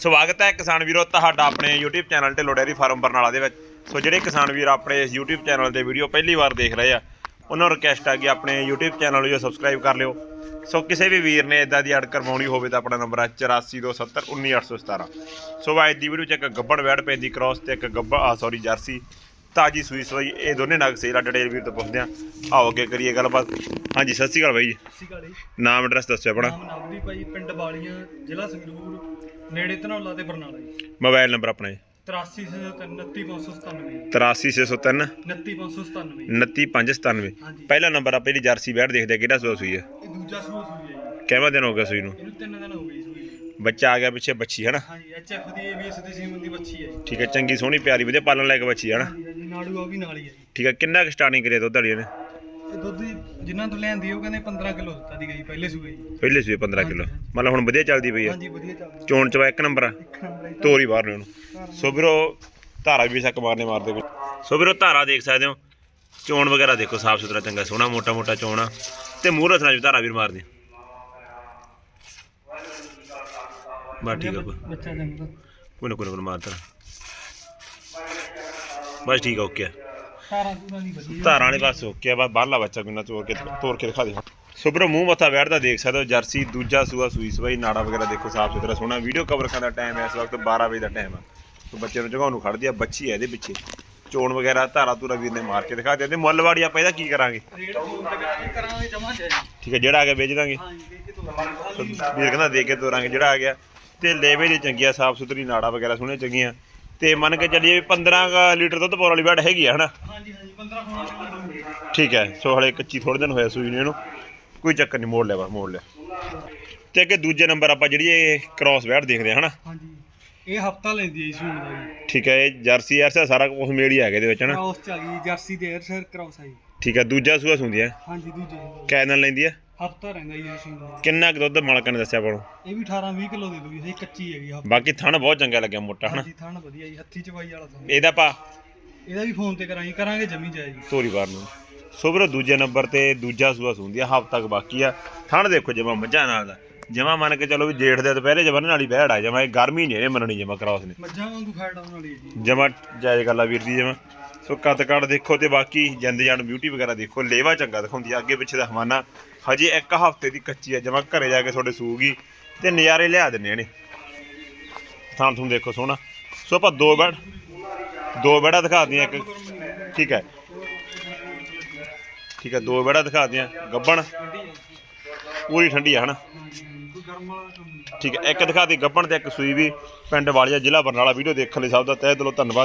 ਸਵਾਗਤ ਹੈ ਕਿਸਾਨ ਵੀਰੋ, ਤੁਹਾਡਾ ਆਪਣੇ YouTube channel Dhillon dairy farm Barnala ਦੇ ਵਿੱਚ। ਸੋ ਜਿਹੜੇ ਕਿਸਾਨ ਵੀਰ ਆਪਣੇ ਇਸ YouTube ਚੈਨਲ ਤੇ ਵੀਡੀਓ ਪਹਿਲੀ ਵਾਰ ਦੇਖ ਰਹੇ ਆ, ਉਹਨਾਂ ਨੂੰ ਰਿਕਵੈਸਟ ਆ ਕਿ ਆਪਣੇ YouTube ਚੈਨਲ ਨੂੰ ਸਬਸਕ੍ਰਾਈਬ ਕਰ ਲਿਓ। ਸੋ ਕਿਸੇ ਵੀ ਵੀਰ ਨੇ ਇਦਾਂ ਦੀ ਐਡ ਕਰਵਾਉਣੀ ਹੋਵੇ ਤਾਂ ਆਪਣਾ ਨੰਬਰ ਹੈ 8427191817 ਸੋ ਅੱਜ ਦੀ ਵੀਡੀਓ ਚ ਇੱਕ ਗੱਬੜ ਵੈੜ ਪੈਂਦੀ ਕ੍ਰਾਸ ਤੇ ਇੱਕ ਗੱਬੜ ਆ ਸੌਰੀ ਜਰਸੀ। ਤਾਜੀ ਸੂਈ ਸੋਈ ਇਹ ਦੋਨੇ ਨਗ ਸੇਲ ਆ ਵੀਰ ਤੋਂ ਪੁੱਛਦੇ ਆ ਆਓ ਅੱਗੇ ਕਰੀਏ ਗੱਲਬਾਤ। ਹਾਂਜੀ ਸਤਿ ਸ਼੍ਰੀ ਅਕਾਲ ਬਾਈ ਜੀ। ਨਾਮ ਐਡਰੈਸ ਦੱਸਿਓ ਆਪਣਾ। ਨਾਮ ਨਵਦੀਪ ਭਾਈ ਪਿੰਡ ਬਾਲੀਆਂ ਜ਼ਿਲ੍ਹਾ ਸੰਗਰੂਰ ਨੇੜੇ ਧਨੌਲਾ ਤੇ ਬਰਨਾਲਾ ਜੀ। ਮੋਬਾਈਲ ਨੰਬਰ ਆਪਣਾ ਜੀ। 83 83603 29597 29597 ਹਾਂਜੀ। ਪਹਿਲਾ ਨੰਬਰ ਆਪਾਂ ਜਿਹੜੀ ਜਰਸੀ ਬੈਠ ਦੇਖਦੇ ਕਿਹੜਾ ਸੂਆ ਸੂਈ ਹੈ ਇਹ ਦੂਜਾ ਸਮੂਹ ਸੂਈ ਹੈ ਕਿੰਨਾ ਦਿਨ ਹੋ ਗਿਆ ਸੂਈ ਨੂੰ? ਇਹਨੂੰ ਤਿੰਨ ਦਿਨ ਹੋ ਗਏ ਸੂਈ ਨੂੰ। ਬੱਚਾ ਆ ਗਿਆ ਪਿੱਛੇ ਬੱਚੀ ਹੈ ਨਾ ਹਾਂਜੀ ਐਚਐਫ ਦੀ ਏਬੀਐਸ ਦੀ ਸੀਮਨ ਦੀ ਬੱਚੀ ਹੈ ਜੀ। ਠੀਕ ਹੈ ਚੰਗੀ ਸੋਹਣੀ ਪਿਆਰੀ ਵਧੀਆ ਪਾਲਣ ਲਾਇਕ ਬੱਚੀ ਹੈ ਨਾ ਹਾਂਜੀ ਹਾਂਜੀ ਨਾੜੂ ਆ ਵੀ ਨਾਲ ਹੀ ਹੈ ਜੀ। ਠੀਕ ਹੈ ਕਿੰਨਾ ਕੁ ਸਟਾਰਟਿੰਗ ਕਰਿਆ ਦੁੱਧ ਵਾਲੀ ਨੇ ਇਹ ਦੁੱਧ ਜੀ ਜਿਨ੍ਹਾਂ ਤੋਂ ਲੈਂਦੀ ਉਹ ਕਹਿੰਦੇ 15 ਕਿਲੋ ਦਿੱਤਾ ਦੀ ਗਈ ਪਹਿਲੇ ਸੂਏ ਜੀ। ਪਹਿਲੇ ਸੂਏ 15 ਕਿਲੋ। ਮਤਲਬ ਹੁਣ ਵਧੀਆ ਚੱਲਦੀ ਪਈ ਹੈ। ਹਾਂਜੀ ਵਧੀਆ ਚੱਲਦਾ ਚੋਣ ਚਵਾ ਇੱਕ ਨੰਬਰ ਆ। ਇੱਕ ਨੰਬਰ ਹੈ ਤੋਰੀ ਬਾਹਰ ਨੇ ਉਹਨੂੰ ਸੋ ਵੀਰੋ ਧਾਰਾ ਵੀ ਸੱਕ ਮਾਰਨੇ ਮਾਰਦੇ ਕੋਈ ਸੋ ਵੀਰੋ ਧਾਰਾ ਦੇਖ ਸਕਦੇ ਹੋ। ਚੋਣ ਵਗੈਰਾ ਦੇਖੋ ਸਾਫ਼ ਸੁਥਰਾ ਚੰਗਾ ਸੋਹਣਾ ਮੋਟਾ ਮੋਟਾ ਚੋਣ ਆ। ਤੇ ਮੂੰਹ ਰਸਣਾ ਵੀ ਧਾਰਾ ਵੀਰ ਮਾਰਦੇ ਬਸ ਠੀਕ ਆ ਕੋਈ। ਬੱਚਾ ਚੰਗਾ। ਕੋਈ ਨਾ ਕੋਈ ਨਾ ਕੋਈ ਨਾ ਮਾਰ ਧਾਰਾ ਬਸ ਠੀਕ ਆ ਓਕੇ ਆ। ਸਾਰਾ ਪੂਰਾ ਨਹੀਂ ਵਧੀਆ। ਧਾਰਾਂ ਵਾਲੇ ਪਾਸੇ ਓਕੇ ਆ ਬਸ ਬਾਹਰਲਾ ਬੱਚਾ ਕੋਈ ਨਾ ਤੋੜ ਕੇ ਤੋੜ ਕੇ ਦਿਖਾ ਦੇ। ਸੋ ਵੀਰੋ ਮੂੰਹ ਮੱਥਾ ਬੈਠਦਾ ਦੇਖ ਸਕਦੇ ਹੋ ਜਰਸੀ ਦੂਜਾ ਸੂਆ ਸੂਈ ਸਵਾਈ ਨਾੜਾ ਵਗੈਰਾ ਦੇਖੋ ਸਾਫ਼ ਸੁਥਰਾ ਸੋਹਣਾ। ਵੀਡੀਓ ਕਵਰ ਕਰਨ ਦਾ ਟਾਈਮ ਹੈ ਇਸ ਵਕਤ 12 ਵਜੇ ਦਾ ਟਾਈਮ ਆ। ਸੋ ਬੱਚੇ ਨੂੰ ਜਗਾਉਣ ਨੂੰ ਖੜਦੀ ਆ ਬੱਚੀ ਹੈ ਇਹਦੇ ਪਿੱਛੇ। ਚੋਣ ਵਗੈਰਾ ਧਾਰਾ ਧੂਰਾ ਵੀਰ ਨੇ ਮਾਰ ਕੇ ਦਿਖਾ ਦਿੰਦੇ ਮੁੱਲ ਵਾੜੀ ਆਪਾਂ ਇਹਦਾ ਕੀ ਕਰਾਂਗੇ? ਰੇਟ ਫੋਨ ਤੇ ਕਰਾਂਗੇ ਕਰਾਂਗੇ ਜਮਾ ਜਾਏ ਠੀਕ ਹੈ ਜਿਹੜਾ ਆ ਗਿਆ ਵੇਚ ਦਾਂਗੇ। ਹਾਂਜੀ ਦੇ ਕੇ ਤੋਂ ਵੀਰ ਕਹਿੰਦਾ ਦੇ ਕੇ ਤੋਰਾਂਗੇ ਜਿਹੜਾ ਆ ਗਿਆ। ਤੇ ਲੇਵੇ ਦੀ ਚੰਗੀ ਆ ਸਾਫ਼ ਸੁਥਰੀ ਨਾੜਾ ਵਗੈਰਾ ਸੋਹਣੀਆਂ ਚੰਗੀਆਂ। ਤੇ ਮੰਨ ਕੇ ਚੱਲੀਏ ਵੀ 15 ਕੁ ਲੀਟਰ ਦੁੱਧ ਪਾਉਣ ਵਾਲੀ ਬੈਡ ਹੈਗੀ ਆ ਹਨਾ? ਹਾਂਜੀ ਹਾਂਜੀ 15 ਫੋਨ ਤੇ ਕਰਾਂਗੇ ਠੀਕ ਹੈ ਸੋ ਹਲੇ ਕੱਚੀ ਥੋੜੇ ਦਿਨ ਹੋਇਆ ਸੂਈ ਨੂੰ ਇਹਨੂੰ। ਕੋਈ ਚੱਕਰ ਨਹੀਂ ਮੋੜ ਲਿਆ ਬਸ ਮੋੜ ਲਿਆ। ਤੇ ਅੱਗੇ ਦੂਜੇ ਨੰਬਰ ਆਪਾਂ ਜਿਹੜੀ ਇਹ ਕ੍ਰਾਸ ਬੈਡ ਦੇਖਦੇ ਹਾਂ ਹਨਾ? ਹਾਂਜੀ ਇਹ ਹਫਤਾ ਲੈਂਦੀ ਹੈ ਸੂਣ ਦਾ ਠੀਕ ਹੈ ਇਹ ਜਰਸੀ ਐਰਸਾ ਸਾਰਾ ਕੁਝ ਮੇਲ ਹੀ ਹੈਗਾ ਇਹਦੇ ਵਿੱਚ ਹਨਾ? ਕ੍ਰਾਸ ਚ ਆ ਗਈ ਜਰਸੀ ਦੇ 에ਅਰ ਸਰ ਕ੍ਰਾਸ ਆ ਠੀਕ ਹੈ ਦੂਜਾ ਸੂਆ ਸੁੰਦੀ ਹੈ ਹਾਂਜੀ ਦੂਜੇ ਕੈ ਦਿਨ ਲੈਂਦੀ ਹੈ ਹਫਤਾ ਰਹਿੰਦਾ ਜੀ ਦਾ। ਕਿੰਨਾ ਕੁ ਦੁੱਧ ਮਾਲਕਾਂ ਨੇ ਦੱਸਿਆ ਨੂੰ? ਇਹ ਵੀ 18 20 ਕਿਲੋ ਦੇ ਦੂਗੀ ਇਹ ਕੱਚੀ ਹੈਗੀ ਹਫਤਾ ਬਾਕੀ ਥਣ ਬਹੁਤ ਚੰਗਾ ਲੱਗਿਆ ਮੋਟਾ ਹਨਾ? ਹਾਂਜੀ ਥਣ ਵਧੀਆ ਜੀ ਹੱਥੀ ਚਵਾਈ ਵਾਲਾ ਥਣ। ਇਹਦਾ ਪਾ ਇਹਦਾ ਵੀ ਫੋਨ ਤੇ ਕਰਾਂਗੇ ਕਰਾਂਗੇ ਜਮੀ ਜਾਏ ਜੀ ਧੋਰੀ ਬਾਰ ਨੂੰ। ਸੋ ਵੀਰੋ ਦੂਜੇ ਨੰਬਰ ਤੇ ਦੂਜਾ ਸੂਆ ਸੁੰਦੀ ਹੈ ਹਫ਼ਤਾ ਤੱਕ ਬਾਕੀ ਆ। ਥਣ ਦੇਖੋ ਜਮਾ ਮੱਝਾਂ ਨਾਲ ਦਾ। ਜਮਾ ਮੰਨ ਕੇ ਚਲੋ ਵੀ ਜੇਠ ਦੇ ਦੁਪਹਿਰੇ ਜਬਨ ਵਾਲੀ ਬਹਿੜ ਆ ਜਮਾ ਇਹ ਗਰਮੀ ਨਹੀਂ ਇਹਨੇ ਮੰਨਣੀ ਜਮਾ ਕ੍ਰਾਸ ਨੇ। ਮੱਝਾਂ ਵਾਂਗੂ ਫੈਟ ਆਉਣ ਵਾਲੀ ਹੈ ਜੀ। ਜਮਾ ਜਾਇਜ਼ ਗੱਲ ਆ ਵੀਰ ਦੀ ਜਮਾ। ਸੋ ਕੱਦ ਦੇਖੋ ਤੇ ਬਾਕੀ ਜਿੰਦ ਜਾਨ ਬਿਊਟੀ ਵਗੈਰਾ ਦੇਖੋ, ਲੇਵਾ ਚੰਗਾ ਦਿਖਾਉਂਦੀ ਆ, ਅੱਗੇ ਪਿੱਛੇ ਦਾ ਹਵਾਨਾ। ਹਜੇ ਇੱਕ ਹਫ਼ਤੇ ਦੀ ਕੱਚੀ ਆ, ਜਮਾ ਘਰੇ ਜਾ ਕੇ ਤੁਹਾਡੇ ਸੂਗੀ ਤੇ ਨਜ਼ਾਰੇ ਲਿਆ ਦਿੰਨੇ ਇਹਨੇ। ਥਾਂ ਤੁਹਾਨੂੰ ਦੇਖੋ ਸੋਹਣਾ। ਸੋ ਆਪਾਂ ਦੋ ਬੈਡ, ਦੋ ਬੈੜਾ ਦਿਖਾ ਦਿਆਂ ਇੱਕ। ਠੀਕ ਹੈ। ਠੀਕ ਹੈ, ਦੋ ਬੈੜਾ ਦਿਖਾ ਦਿਆਂ। ਗੱਬਣ। ਪੂਰੀ ਠੰਡੀ ਆ, ਹਨਾ? ਕੋਈ ਠੀਕ ਹੈ, ਇੱਕ ਦਿਖਾ ਦੇ ਗੱਬਣ ਤੇ ਇੱਕ ਸੂਈ ਵੀ। ਪਿੰਡ ਵਾਲੀਆ ਜ਼ਿਲ੍ਹਾ ਬਰਨਾਲਾ, ਵੀਡੀਓ ਦੇਖਣ ਲਈ ਸਭ ਦਾ ਤਹਿ ਦਿਲੋਂ ਧੰਨਵਾਦ।